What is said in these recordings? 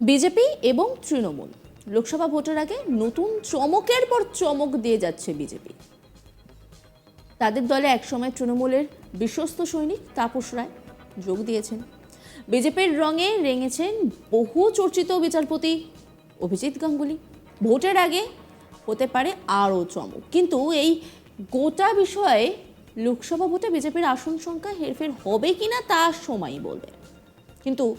BJP এবং তৃণমূল। লোকসভা ভোটের আগে নতুন চমকের পর চমক দিয়ে যাচ্ছে বিজেপি। তাদের দলে একসময় তৃণমূলের বিশ্বস্ত সৈনিক তাপস রায় যোগ দিয়েছেন। বিজেপির রঙে রেঙেছেন বহু চর্চিত বিচারপতি অভিজিৎ গাঙ্গুলি। ভোটের আগে হতে পারে আরও চমক। কিন্তু এই গোটা বিষয়ে লোকসভা ভোটে বিজেপির আসন সংখ্যা হেরফের হবে কিনা তা সময়ই বলবে। কিন্তু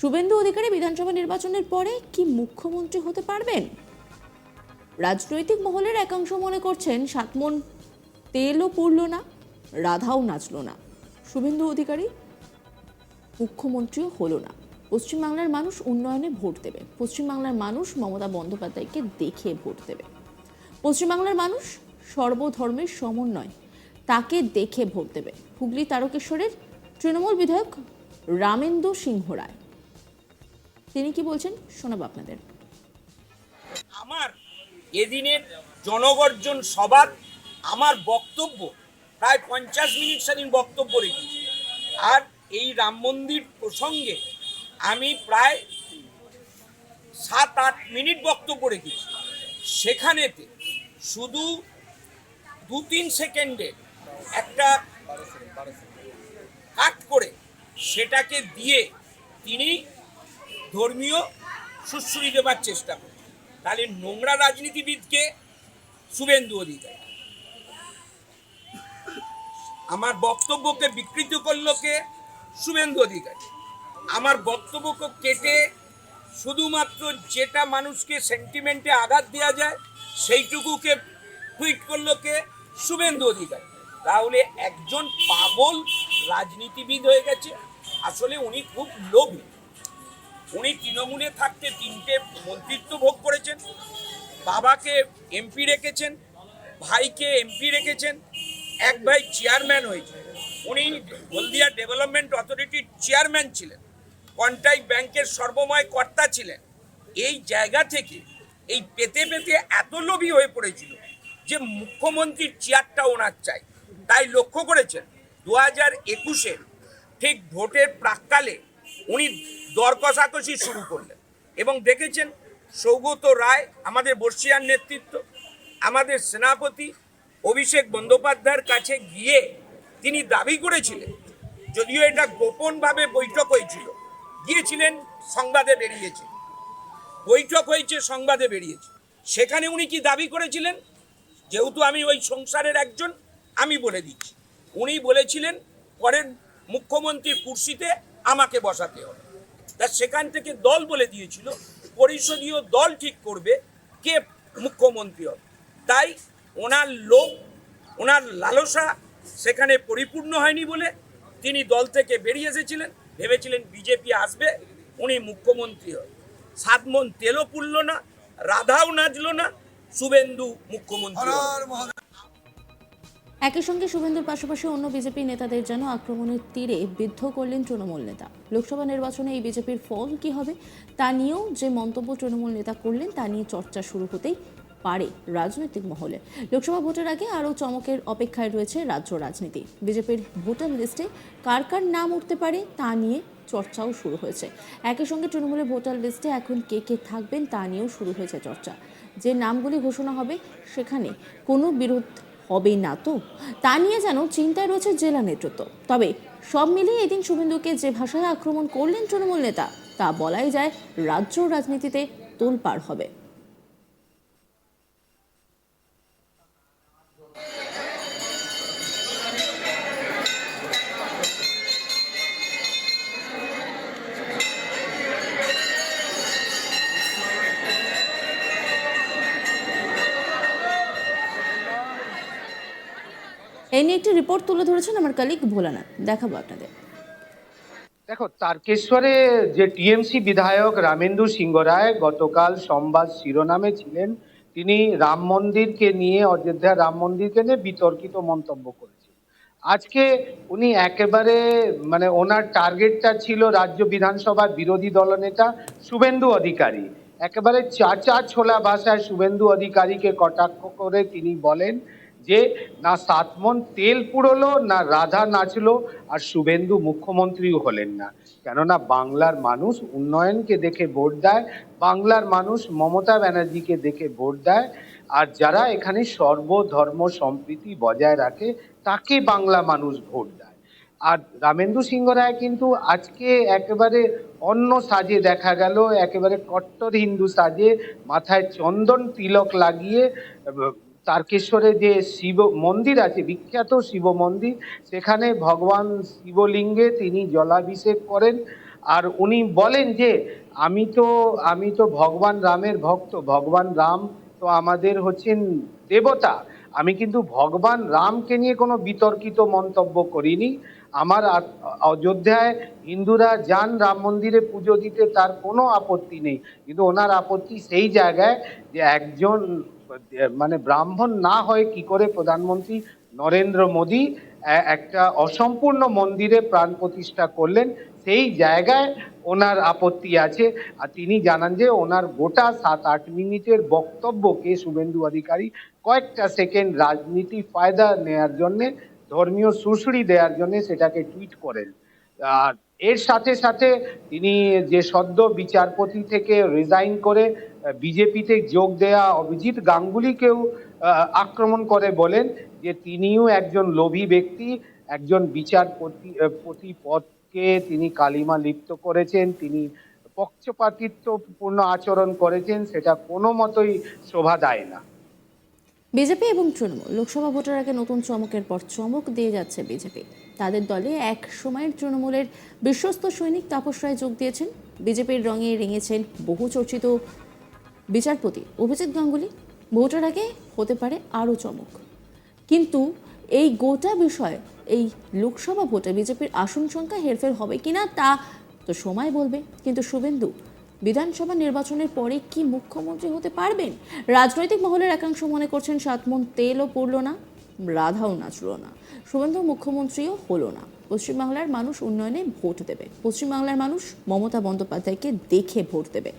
শুভেন্দু অধিকারী বিধানসভা নির্বাচনের পরে কি মুখ্যমন্ত্রী হতে পারবেন? রাজনৈতিক মহলের একাংশ মনে করছেন সাতমন তেলও পড়ল না, রাধাও নাচল না। শুভেন্দু অধিকারী মুখ্যমন্ত্রীও হলো না। পশ্চিমবাংলার মানুষ উন্নয়নে ভোট দেবে। পশ্চিমবাংলার মানুষ মমতা বন্দ্যোপাধ্যায়কে দেখে ভোট দেবে। পশ্চিমবাংলার মানুষ সর্বধর্মের সমন্বয়, তাকে দেখে ভোট দেবে। হুগলি তারকেশ্বরের তৃণমূল বিধায়ক রামেন্দ্র সিংহ রায়। তিনি কি বলছেন? শোনাবো আপনাদের। আমার এদিনের জনগর্জন সবার আমার বক্তব্য প্রায় পঞ্চাশ মিনিট সেদিন বক্তব্য রেখেছি। আর এই রাম মন্দির প্রসঙ্গে আমি প্রায় সাত আট মিনিট বক্তব্য রেখেছি। সেখানেতে শুধু দু তিন সেকেন্ডে একটা কাট করে সেটাকে দিয়ে তিনি ধর্মীয় সুশ্রী দেবার চেষ্টা করে তাহলে নোংরা রাজনীতিবিদকে শুভেন্দু অধিকারী আমার বক্তব্যকে বিকৃত করল কে? শুভেন্দু অধিকারী আমার বক্তব্যকে কেটে শুধুমাত্র যেটা মানুষকে সেন্টিমেন্টে আঘাত দেওয়া যায়, সেইটুকুকে টুইট করল কে? শুভেন্দু অধিকারী তাহলে একজন পাগল রাজনীতিবিদ হয়ে গেছে। আসলে উনি খুব লোভী। উনি তৃণমূলে থাকতে তিনটে মন্ত্রিত্ব ভোগ করেছেন, বাবাকে এমপি রেখেছেন, ভাইকে এমপি রেখেছেন, এক ভাই চেয়ারম্যান হয়েছে। উনি হলদিয়া ডেভেলপমেন্ট অথরিটির চেয়ারম্যান ছিলেন কন্ট্রাক্ট ব্যাংকের সর্বময় কর্তা ছিলেন। এই জায়গা থেকে, এই পেতে পেতে এত লোভী হয়ে পড়েছিল যে মুখ্যমন্ত্রীর চেয়ারটা ওনার চাই। তাই লক্ষ্য করেছেন, দু হাজার ঠিক ভোটের প্রাককালে উনি দর কষাকষি শুরু করলেন। এবং দেখেছেন সৌগত রায় আমাদের বর্ষিয়ার নেতৃত্ব, আমাদের সেনাপতি অভিষেক বন্দ্যোপাধ্যায়ের কাছে গিয়ে তিনি দাবি করেছিলেন, যদিও এটা গোপনভাবে বৈঠক হয়েছিল, গিয়েছিলেন, সংবাদে বেরিয়েছে। বৈঠক হয়েছে, সংবাদে বেরিয়েছে। সেখানে উনি কি দাবি করেছিলেন? যেহেতু আমি ওই সংসারের একজন, আমি বলে দিচ্ছি। উনি বলেছিলেন, পরের মুখ্যমন্ত্রীর কুর্সিতে আমাকে বসাতে হবে। তা সেখান থেকে দল বলে দিয়েছিল, পরিষদীয় দল ঠিক করবে কে মুখ্যমন্ত্রী হবে। তাই ওনার লোক, ওনার লালসা সেখানে পরিপূর্ণ হয়নি বলে তিনি দল থেকে বেরিয়ে এসেছিলেন। ভেবেছিলেন বিজেপি আসবে, উনি মুখ্যমন্ত্রী হবে। সাত মন তেলও পুড়ল না, রাধাও নাচলো না, শুভেন্দু মুখ্যমন্ত্রী। একই সঙ্গে শুভেন্দুর পাশাপাশি অন্য বিজেপি নেতাদের যেন আক্রমণের তীরে বিদ্ধ করলেন তৃণমূল নেতা। লোকসভা নির্বাচনে এই বিজেপির ফল কি হবে? তা নিয়েও যে মন্তব্য তৃণমূল নেতা করলেন, তা নিয়ে চর্চা শুরু হতেই পারে রাজনৈতিক মহলে। লোকসভা ভোটের আগে আরও চমকের অপেক্ষায় রয়েছে রাজ্য রাজনীতি। বিজেপির ভোটার লিস্টে কার কার নাম উঠতে পারে তা নিয়ে চর্চাও শুরু হয়েছে। একই সঙ্গে তৃণমূলের ভোটার লিস্টে এখন কে কে থাকবেন তা নিয়েও শুরু হয়েছে চর্চা। যে নামগুলি ঘোষণা হবে সেখানে কোনো বিরোধ হবে না তো? তা নিয়ে যেন চিন্তায় রয়েছে জেলা নেতৃত্ব। তবে সব মিলিয়ে এদিন শুভেন্দুকে যে ভাষায় আক্রমণ করলেন তৃণমূল নেতা, তা বলাই যায় রাজ্য রাজনীতিতে তোলপাড় হবে। এই নিয়ে একটি রিপোর্ট তুলে ধরেছেন আমার কালিক ভোলানাথ। দেখাবো আপনাদের। দেখো, তারকেশ্বরে যে টিএমসি বিধায়ক রামেন্দু সিংহ রায় গতকাল সংবাদ শিরোনামে ছিলেন, তিনি রাম মন্দিরকে নিয়ে, অযোধ্যা রাম মন্দিরকে নিয়ে বিতর্কিত মন্তব্য করেছেন। আজকে উনি একেবারে মানে ওনার টার্গেটটা ছিল রাজ্য বিধানসভার বিরোধী দলনেতা শুভেন্দু অধিকারী। একেবারে চাচা ছোলা ভাষায় শুভেন্দু অধিকারীকে কটাক্ষ করে তিনি বলেন যে না সাতমন তেল পুড়লো না রাধা নাচলো, আর শুভেন্দু মুখ্যমন্ত্রীও হলেন না। কেননা বাংলার মানুষ উন্নয়নকে দেখে ভোট দেয়, বাংলার মানুষ মমতা ব্যানার্জিকে দেখে ভোট দেয়, আর যারা এখানে সর্বধর্ম সম্প্রীতি বজায় রাখে, তাকে বাংলা মানুষ ভোট দেয়। আর রামেন্দু সিংহ রায় কিন্তু আজকে একেবারে অন্য সাজে দেখা গেল, একেবারে কট্টর হিন্দু সাজে, মাথায় চন্দন তিলক লাগিয়ে তারকেশ্বরে যে শিব মন্দির আছে, বিখ্যাত শিব মন্দির, সেখানে ভগবান শিবলিঙ্গে তিনি জলাভিষেক করেন। আর উনি বলেন যে, আমি তো আমি তো ভগবান রামের ভক্ত, ভগবান রাম তো আমাদের হচ্ছেন দেবতা। আমি কিন্তু ভগবান রামকে নিয়ে কোনো বিতর্কিত মন্তব্য করিনি। আমার অযোধ্যায় হিন্দুরা যান, রাম মন্দিরে পুজো দিতে তার কোনো আপত্তি নেই। কিন্তু ওনার আপত্তি সেই জায়গায় যে একজন মানে ব্রাহ্মণ না হয়ে কি করে প্রধানমন্ত্রী নরেন্দ্র মোদী একটা অসম্পূর্ণ মন্দিরে প্রাণ প্রতিষ্ঠা করলেন, সেই জায়গায় ওনার আপত্তি আছে। আর তিনি জানান যে ওনার গোটা সাত আট মিনিটের বক্তব্যকে শুভেন্দু অধিকারী কয়েকটা সেকেন্ড রাজনীতি ফায়দা নেয়ার জন্যে, ধর্মীয় সুশ্রী দেওয়ার জন্য সেটাকে টুইট করেন। আর এর সাথে সাথে তিনি যে সদ্য বিচারপতি থেকে রিজাইন করে বিজেপিতে যোগ দেয়া অভিজিৎ গাঙ্গুলিকেও আক্রমণ করে বলেন যে তিনিও একজন লোভী ব্যক্তি একজন বিচারপতি আহ, পতি পদকে তিনি কালিমা লিপ্ত করেছেন তিনি পক্ষপাতিত্বপূর্ণ আচরণ করেছেন সেটা কোনো মতোই শোভা দেয় না। বিজেপি এবং তৃণমূল লোকসভা ভোটের আগে নতুন চমকের পর চমক দিয়ে যাচ্ছে বিজেপি। তাদের দলে এক সময়ের তৃণমূলের বিশ্বস্ত সৈনিক তাপস রায় যোগ দিয়েছেন। বিজেপির রঙে রেঙেছেন বহু চর্চিত বিচারপতি অভিজিৎ গাঙ্গুলি ভোটের আগে হতে পারে আরও চমক। কিন্তু এই গোটা বিষয়, এই লোকসভা ভোটে বিজেপির আসন সংখ্যা হেরফের হবে কিনা তা তো সময় বলবে। কিন্তু শুভেন্দু, বিধানসভা নির্বাচনের পরে কি মুখ্যমন্ত্রী হতে পারবেন? রাজনৈতিক মহলের একাংশ মনে করছেন সাতমন তেলও পড়ল না, রাধাও নাচল না। শুভেন্দু মুখ্যমন্ত্রীও হলো না। পশ্চিমবাংলার মানুষ উন্নয়নে ভোট দেবে। পশ্চিমবাংলার মানুষ মমতা বন্দ্যোপাধ্যায়কে দেখে ভোট দেবে।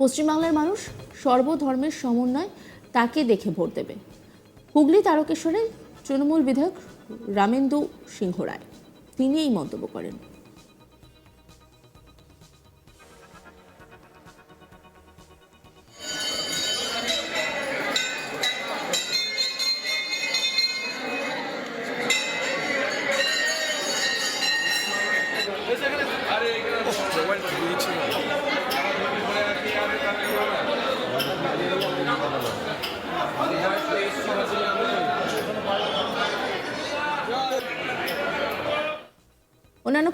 পশ্চিমবাংলার মানুষ সর্বধর্মের সমন্বয় তাকে দেখে ভোট দেবে। হুগলি তারকেশ্বরের তৃণমূল বিধায়ক রামেন্দু সিংহ রায় তিনি এই মন্তব্য করেন।